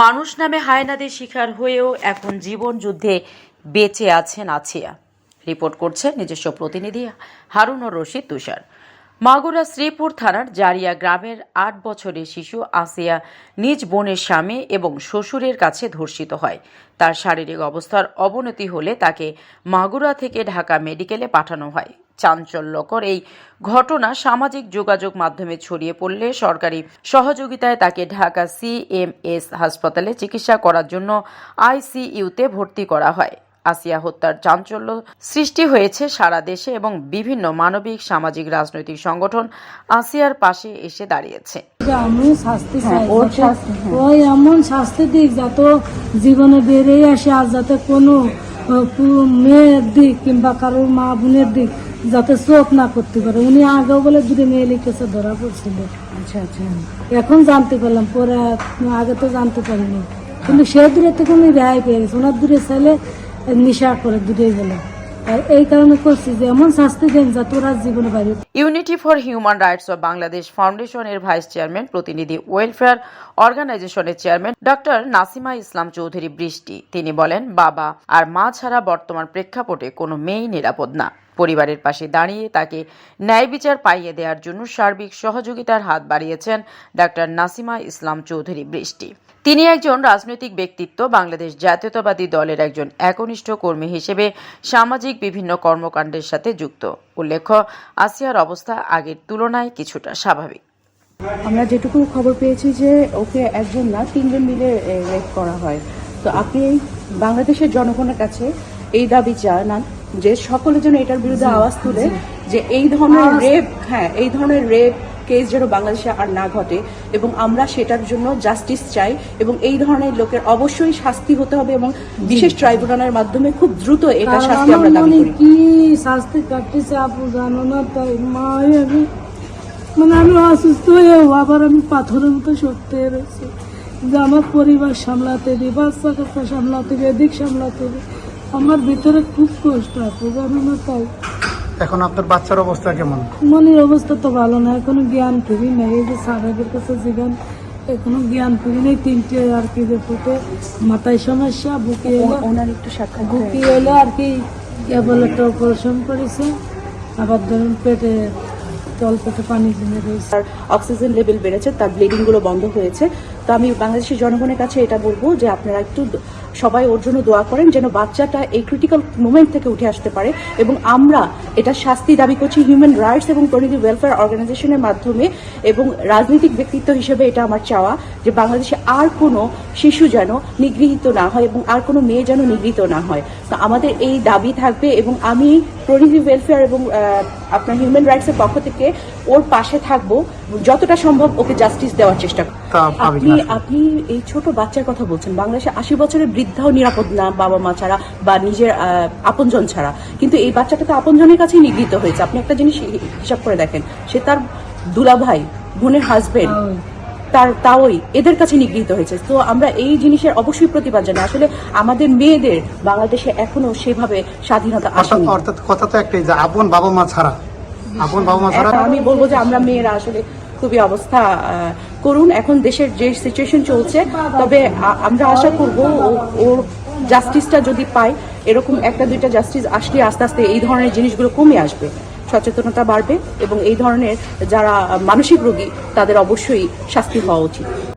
মানুষ নামে হায়নাদের শিকার হয়েও এখন জীবন যুদ্ধে বেঁচে আছেন আছিয়া। রিপোর্ট করছে নিজস্ব প্রতিনিধি হারুনুর রশিদ তুষার। মাগুরা শ্রীপুর থানার জারিয়া গ্রামের আট বছরের শিশু আসিয়া নিজ বোনের স্বামী এবং শ্বশুরের কাছে ধর্ষিত হয়। তার শারীরিক অবস্থার অবনতি হলে তাকে মাগুরা থেকে ঢাকা মেডিকেলে পাঠানো হয়। চাঞ্চল্যকর। এই ঘটনা সামাজিক যোগাযোগ মাধ্যমে ছড়িয়ে পড়লে সরকারি সহযোগিতায় তাকে ঢাকা সিএমএস হাসপাতালে চিকিৎসা করার জন্য আইসিইউতে ভর্তি করা হয়। আসিয়া হত্যার চাঞ্চল্য সৃষ্টি হয়েছে সারা দেশে এবং বিভিন্ন মানবিক সামাজিক রাজনৈতিক সংগঠন আসিয়ার পাশে এসে দাঁড়িয়েছে। আমি শাস্তি হ্যাঁ, হ্যাঁ। ওই এমন শাস্তি দিক যাতে জীবনে বেড়ে আসে আর যাতে কোনো মেয়ের দিক কিংবা কারোর মা বোনের দিক যাতে চোখ না করতে পারে। উনি আগেও বলে দুটি মেয়ে লিখেছে ধরা পড়ছিল। আচ্ছা আচ্ছা। এখন জানতে পারলাম পরে আগে তো জানতে পারিনি। কিন্তু সে দূরে থেকে উনি রেহাই পেয়ে গেছে। ওনার দূরে ছেলে নেশা করে দূরে গেল unity for human rights of Bangladesh ফাউন্ডেশনের ভাইস চেয়ারম্যান, প্রতিনিধি ওয়েলফেয়ার অর্গানাইজেশনের চেয়ারম্যান ডক্টর নাসিমা ইসলাম চৌধুরী বৃষ্টি। তিনি বলেন, বাবা আর মা ছাড়া বর্তমান প্রেক্ষাপটে কোনো মেয়েই নিরাপদ না। পরিবারের পাশে দাঁড়িয়ে তাকে ন্যায় বিচার পাইয়ে দেওয়ার জন্য সার্বিক সহযোগিতার হাত বাড়িয়েছেন ডক্টর নাসিমা ইসলাম চৌধুরী বৃষ্টি। তিনি একজন রাজনৈতিক ব্যক্তিত্ব, বাংলাদেশ জাতীয়তাবাদী দলের একজন একনিষ্ঠ কর্মী হিসেবে সামাজিক বিভিন্ন কর্মকাণ্ডের সাথে যুক্ত। উল্লেখ্য, আসিয়ার অবস্থা আগের তুলনায় কিছুটা স্বাভাবিক। আমরা যেটুকু খবর পেয়েছি যে ওকে একজন না, তিনজন মিলে রেপ করা হয়। তো আপনি বাংলাদেশের জনগণের কাছে এই দাবি জানান যে সকলে যেন এটার বিরুদ্ধে আওয়াজ তুলে যে এই ধরনের রেপ হ্যাঁ এই ধরনের রেপ কেস যেন বাংলাদেশে আর না ঘটে এবং আমরা সেটার জন্য জাস্টিস চাই এবং এই ধরনের লোকের অবশ্যই শাস্তি হতে হবে এবং বিশেষ ট্রাইব্যুনালের মাধ্যমে খুব দ্রুত এটা শাস্তি আমরা দাবি করি। কি শাস্তি কাটতেছে আপু জানো না? তাই মা আমি মানে আমি অসুস্থ হয়েও আবার আমি পাথরের মতো হয়ে রয়েছি যে আমার পরিবার সামলাতে দিই বাচ্চা কাচ্চা সামলাতে দিই এদিক সামলাতে দিই আমার ভিতরে খুব কষ্ট জানো না তাই? এখন আপনার বাচ্চার অবস্থা কেমন? মনের অবস্থা তো ভালো না এখনও জ্ঞান ফিরি নাই। এই যে সাহেবের কাছে জিগান এখনও জ্ঞান ফিরি নেই। তিনটে আর কি যে ফুটে মাথায় সমস্যা বুকে এলো ওনার একটু সাক্ষাৎ বুকি এলো আর কি কেবল একটা অপারেশন করেছে। আবার ধরুন পেটে তল পেটে পানি জমে রয়েছে তার অক্সিজেন লেভেল বেড়েছে তার ব্লিডিংগুলো বন্ধ হয়েছে। তো আমি বাংলাদেশের জনগণের কাছে এটা বলব যে আপনারা একটু সবাই ওর জন্য দোয়া করেন যেন বাচ্চাটা এই ক্রিটিক্যাল মোমেন্ট থেকে উঠে আসতে পারে এবং আমরা এটা শাস্তি দাবি করছি হিউম্যান রাইটস এবং কমিউনিটি ওয়েলফেয়ার অর্গানাইজেশনের মাধ্যমে এবং রাজনৈতিক ব্যক্তিত্ব হিসেবে এটা আমার চাওয়া যে বাংলাদেশে আর কোনো শিশু যেন নিগৃহীত না হয় এবং আর কোনো মেয়ে যেন নিগৃহীত না হয়। তো আমাদের এই দাবি থাকবে এবং আমি কমিউনিটি ওয়েলফেয়ার এবং আপনার হিউম্যান রাইটসের পক্ষ থেকে ওর পাশে থাকব যতটা সম্ভব ওকে জাস্টিস দেওয়ার চেষ্টা আপনি আপনি এই ছোট বাচ্চার কথা বলছেন। বাংলাদেশে আশি বছরের বৃদ্ধাও নিরাপদ না বাবা মা ছাড়া বা নিজের আপনজন ছাড়া। কিন্তু এই বাচ্চাটা তো আপনজনের কাছেই নিগৃহীত হয়েছে। আপনি একটা জিনিস হিসাব করে দেখেন। সে তার দুলাভাই বোনের হাজবেন্ড তার তাওই এদের কাছে নিগৃহীত হয়েছে। তো আমরা এই জিনিসের অবশ্যই প্রতিবাদ জানাই। আসলে আমাদের মেয়েদের বাংলাদেশে এখনও সেভাবে স্বাধীনতা আসেনি। অর্থাৎ কথা তো একটাই যে আপন বাবা মা ছাড়া আপন বাবা মা ছাড়া আমি বলব যে আমরা মেয়েরা আসলে খুবই অবস্থা করুন। এখন দেশের যে সিচুয়েশন চলছে, তবে আমরা আশা করব ও- ওর জাস্টিসটা যদি পাই এরকম একটা, দুইটা জাস্টিস আসলে আস্তে আস্তে এই ধরনের জিনিসগুলো কমে আসবে। সচেতনতা বাড়বে এবং এই ধরনের যারা মানসিক রোগী, তাদের অবশ্যই শাস্তি হওয়া উচিত।